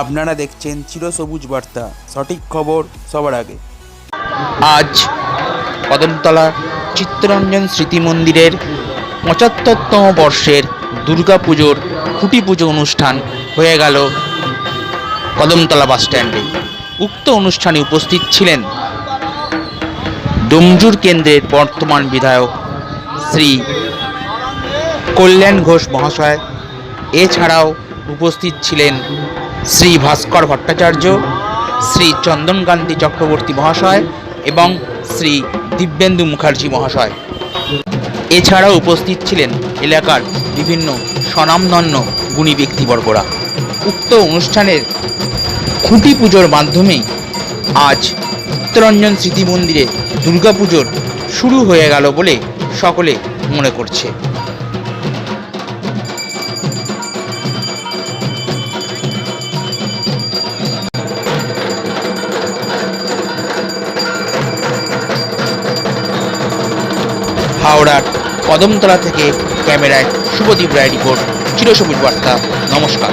আপনারা দেখছেন চিরসবুজ বার্তা। সঠিক খবর সবার আগে। আজ কদমতলা চিত্তরঞ্জন স্মৃতি মন্দিরের পঁচাত্তরতম বর্ষের দুর্গাপুজোর খুঁটি পুজো অনুষ্ঠান হয়ে গেল কদমতলা বাস স্ট্যান্ডে। উক্ত অনুষ্ঠানে উপস্থিত ছিলেন ডুমজুর কেন্দ্রের বর্তমান বিধায়ক শ্রী কল্যাণ ঘোষ মহাশয়। এছাড়াও উপস্থিত ছিলেন শ্রী ভাস্কর ভট্টাচার্য, শ্রী চন্দনকান্তি চক্রবর্তী মহাশয় এবং শ্রী দিব্যেন্দু মুখার্জি মহাশয়। এছাড়াও উপস্থিত ছিলেন এলাকার বিভিন্ন স্বনামধন্য গুণী ব্যক্তিবর্গরা। উক্ত অনুষ্ঠানের খুঁটি পুজোর মাধ্যমেই আজ উত্তরঞ্জন স্মৃতি মন্দিরে দুর্গাপুজোর শুরু হয়ে গেল বলে সকলে মনে করছে। হাওড়ার কদমতলা থেকে ক্যামেরায় শুভদীপ রায় রিপোর্ট চিরসবুজ বার্তা নমস্কার।